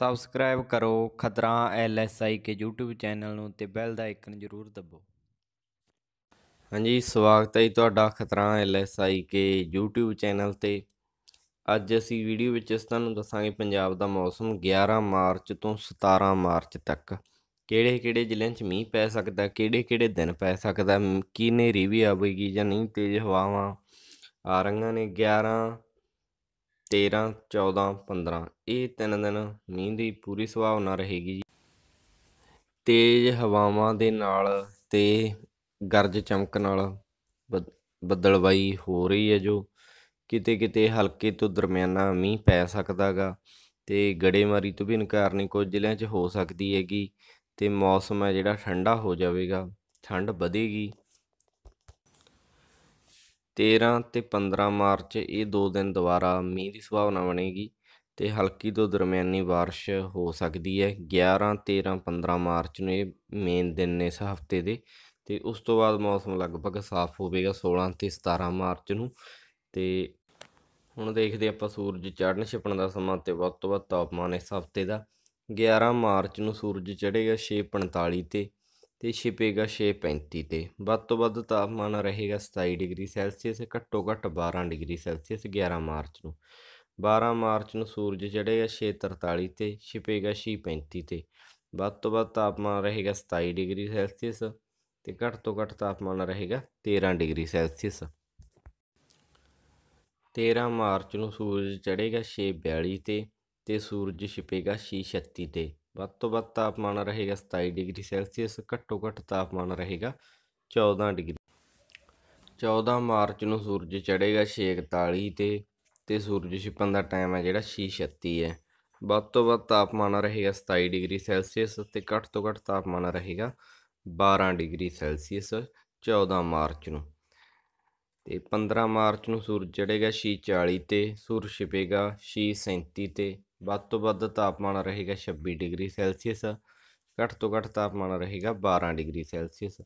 Subscribe ਕਰੋ ਖਤਰਾ ਐਲਐਸਆਈ ਕੇ YouTube channel ਨੂੰ ਤੇ ਬੈਲ ਦਾ ਆਈਕਨ ਜ਼ਰੂਰ ਦਬੋ। ਹਾਂਜੀ, ਸਵਾਗਤ ਹੈ ਜੀ ਤੁਹਾਡਾ ਖਤਰਾ ਐਲਐਸਆਈ ਕੇ YouTube ਚੈਨਲ ਤੇ। ਅੱਜ ਅਸੀਂ ਵੀਡੀਓ ਵਿੱਚ ਇਸ ਤੁਹਾਨੂੰ ਦੱਸਾਂਗੇ ਪੰਜਾਬ ਦਾ ਮੌਸਮ 11 ਮਾਰਚ ਤੋਂ 17 ਮਾਰਚ ਤੱਕ। ਕਿਹੜੇ ਕਿਹੜੇ ਜ਼ਿਲ੍ਹਿਆਂ 'ਚ ਮੀਂਹ ਪੈ ਸਕਦਾ ਕਿਹੜੇ ਕਿਹੜੇ ਦਿਨ ਪੈ ਸਕਦਾ, ਕੀ ਨੇਰੀ ਵੀ ਆਵੇਗੀ ਜਾਂ ਨਹੀਂ, ਤੇਜ਼ ਹਵਾਵਾਂ ਆ ਰਹੀਆਂ ਨੇ 11 13 14 15 ਇਹ ਤਿੰਨ ਦਿਨ ਮੀਂਹ ਦੀ ਪੂਰੀ ਸੰਭਾਵਨਾ ਰਹੇਗੀ ਜੀ। ਤੇਜ਼ ਹਵਾਵਾਂ ਦੇ ਨਾਲ ਤੇ ਗਰਜ ਚਮਕ ਨਾਲ ਬੱਦ- ਬੱਦਲਬਾਈ ਹੋ ਰਹੀ ਹੈ ਜੋ ਕਿਤੇ ਕਿਤੇ ਹਲਕੇ ਤੋਂ ਦਰਮਿਆਨਾ ਮੀਂਹ ਪੈ ਸਕਦਾਗਾ ਤੇ ਗੜੇਮਾਰੀ ਤੋਂ ਵੀ ਇਨਕਾਰ ਨਹੀਂ ਕੁਝ ਜ਼ਿਲ੍ਹਿਆਂ 'ਚ ਹੋ ਸਕਦੀ ਹੈਗੀ ਤੇ ਮੌਸਮ ਹੈ ਜਿਹੜਾ ਠੰਡਾ ਹੋ ਜਾਵੇਗਾ, ਠੰਡ ਵਧੇਗੀ। 13 ਤੇ 15 ਮਾਰਚ ਇਹ ਦੋ ਦਿਨ ਦੁਬਾਰਾ ਮੀਂਹ ਦੀ ਸੰਭਾਵਨਾ ਬਣੇਗੀ ਤੇ ਹਲਕੀ ਤੋਂ ਦਰਮਿਆਨੀ بارش ਹੋ ਸਕਦੀ ਹੈ 11 13 15 ਮਾਰਚ ਨੂੰ ਇਹ ਮੇਨ ਦਿਨ ਨੇ ਇਸ ਹਫਤੇ ਦੇ ਤੇ ਉਸ ਤੋਂ ਬਾਅਦ ਮੌਸਮ ਲਗਭਗ ਸਾਫ਼ ਹੋਵੇਗਾ 16 ਤੇ 17 ਮਾਰਚ ਨੂੰ ਤੇ ਹੁਣ ਦੇਖਦੇ ਆਪਾਂ ਸੂਰਜ ਚੜ੍ਹਨ ਛਿਪਣ ਦਾ ਸਮਾਂ ਤੇ ਵੱਧ ਤੋਂ ਵੱਧ ਤਾਪਮਾਨ ਇਸ ਹਫਤੇ ਦਾ 11 ਮਾਰਚ ਨੂੰ ਸੂਰਜ ਚੜ੍ਹੇਗਾ 6:45 ਤੇ ਤੇ ਛਿਪੇਗਾ 6:35 ਤੇ। ਵੱਧ ਤੋਂ ਵੱਧ ਤਾਪਮਾਨ ਰਹੇਗਾ 27 ਡਿਗਰੀ ਸੈਲਸੀਅਸ, ਘੱਟੋ ਘੱਟ 12 ਡਿਗਰੀ ਸੈਲਸੀਅਸ 11 ਮਾਰਚ ਨੂੰ। 12 ਮਾਰਚ ਨੂੰ ਸੂਰਜ ਚੜ੍ਹੇਗਾ 6:43 ਤੇ, ਛਿਪੇਗਾ 6:35 ਤੇ। ਵੱਧ ਤੋਂ ਵੱਧ ਤਾਪਮਾਨ ਰਹੇਗਾ 27 ਡਿਗਰੀ ਸੈਲਸੀਅਸ ਤੇ ਘੱਟ ਤੋਂ ਘੱਟ ਤਾਪਮਾਨ ਰਹੇਗਾ 13 ਡਿਗਰੀ ਸੈਲਸੀਅਸ। 13 ਮਾਰਚ ਨੂੰ ਸੂਰਜ ਚੜ੍ਹੇਗਾ 6:42 ਤੇ ਤੇ ਸੂਰਜ ਛਿਪੇਗਾ 6:36 ਤੇ। ਵੱਧ ਤੋਂ ਵੱਧ ਤਾਪਮਾਨ ਰਹੇਗਾ 27 ਡਿਗਰੀ ਸੈਲਸੀਅਸ, ਘੱਟੋ ਘੱਟ ਤਾਪਮਾਨ ਰਹੇਗਾ 14 ਡਿਗਰੀ। 14 ਮਾਰਚ ਨੂੰ ਸੂਰਜ ਚੜ੍ਹੇਗਾ 6:41 ਤੇ ਤੇ ਸੂਰਜ ਛਿਪਣ ਦਾ ਟਾਈਮ ਹੈ ਜਿਹੜਾ 6:36 ਹੈ। ਵੱਧ ਤੋਂ ਵੱਧ ਤਾਪਮਾਨ ਰਹੇਗਾ 27 ਡਿਗਰੀ ਸੈਲਸੀਅਸ ਤੇ ਘੱਟ ਤੋਂ ਘੱਟ ਤਾਪਮਾਨ ਰਹੇਗਾ 12 ਡਿਗਰੀ ਸੈਲਸੀਅਸ 14 ਮਾਰਚ ਨੂੰ। ਤੇ 15 ਮਾਰਚ ਨੂੰ ਸੂਰਜ ਚੜ੍ਹੇਗਾ 6:40 ਤੇ, ਸੂਰਜ ਛਿਪੇਗਾ 6:37 ਤੇ ਵੱਧ ਤੋਂ ਵੱਧ ਤਾਪਮਾਨ ਰਹੇਗਾ 26 ਡਿਗਰੀ ਸੈਲਸੀਅਸ, ਘੱਟ ਤੋਂ ਘੱਟ ਤਾਪਮਾਨ ਰਹੇਗਾ 12 ਡਿਗਰੀ ਸੈਲਸੀਅਸ।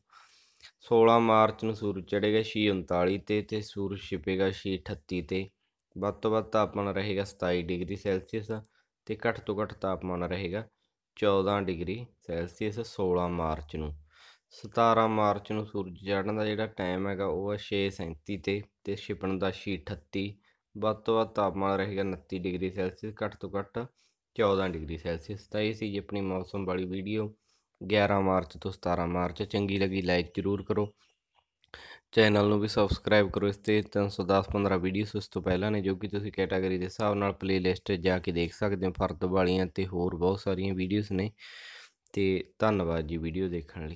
16 ਮਾਰਚ ਨੂੰ ਸੂਰਜ ਚੜ੍ਹੇਗਾ 6:39 ਤੇ ਤੇ ਸੂਰਜ ਛਿਪੇਗਾ 6:38 ਤੇ। ਵੱਧ ਤੋਂ ਵੱਧ ਤਾਪਮਾਨ ਰਹੇਗਾ 27 ਡਿਗਰੀ ਸੈਲਸੀਅਸ ਤੇ ਘੱਟ ਤੋਂ ਘੱਟ ਤਾਪਮਾਨ ਰਹੇਗਾ 14 ਡਿਗਰੀ ਸੈਲਸੀਅਸ 16 ਮਾਰਚ ਨੂੰ। 17 ਮਾਰਚ ਨੂੰ ਸੂਰਜ ਚੜ੍ਹਨ ਦਾ ਜਿਹੜਾ ਟਾਈਮ ਹੈਗਾ ਉਹ ਹੈ 6:37 ਤੇ ਤੇ ਛਿਪਣ ਦਾ 6:38 ਵੱਧ ਤੋਂ ਵੱਧ ਤਾਪਮਾਨ ਰਹੇਗਾ 29 ਡਿਗਰੀ ਸੈਲਸੀਅਸ, ਘੱਟ ਤੋਂ ਘੱਟ 14 ਡਿਗਰੀ ਸੈਲਸੀਅਸ। ਤਾਂ ਇਹ ਸੀ ਜੀ ਆਪਣੀ ਮੌਸਮ ਵਾਲੀ ਵੀਡੀਓ। 11 ਮਾਰਚ ਤੋਂ 17 ਮਾਰਚ। ਚੰਗੀ ਲੱਗੀ ਲਾਈਕ ਜ਼ਰੂਰ ਕਰੋ। ਚੈਨਲ ਨੂੰ ਵੀ ਸਬਸਕ੍ਰਾਈਬ ਕਰੋ। ਇਸ ਤੇ 310 15 ਵੀਡੀਓਸ ਉਸ ਤੋਂ ਪਹਿਲਾਂ ਨੇ, ਜੋ ਕਿ ਤੁਸੀਂ ਕੈਟਾਗਰੀ ਦੇ ਹਿਸਾਬ ਨਾਲ ਪਲੇਲਿਸਟ ਜਾ ਕੇ ਦੇਖ ਸਕਦੇ ਹੋ। ਫਰਦ ਵਾਲੀਆਂ ਤੇ ਹੋਰ ਬਹੁਤ ਸਾਰੀਆਂ ਵੀਡੀਓਸ ਨੇ। ਤੇ ਧੰਨਵਾਦ ਜੀ ਵੀਡੀਓ ਦੇਖਣ ਲਈ।